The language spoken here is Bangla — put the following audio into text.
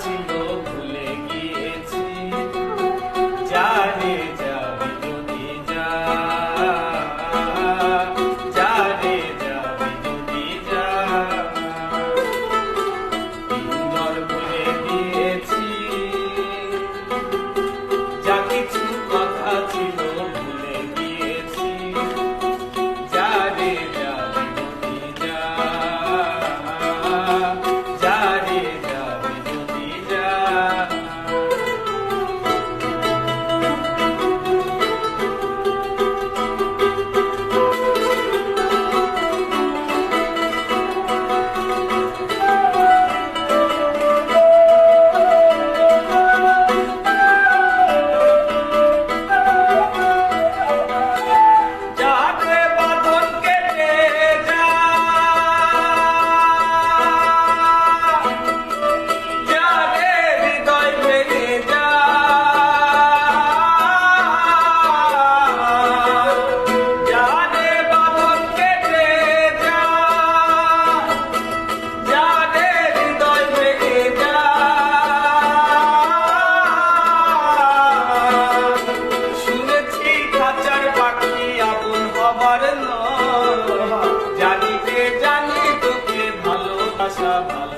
ছিল ভুলে গিয়েছি জানে Baba.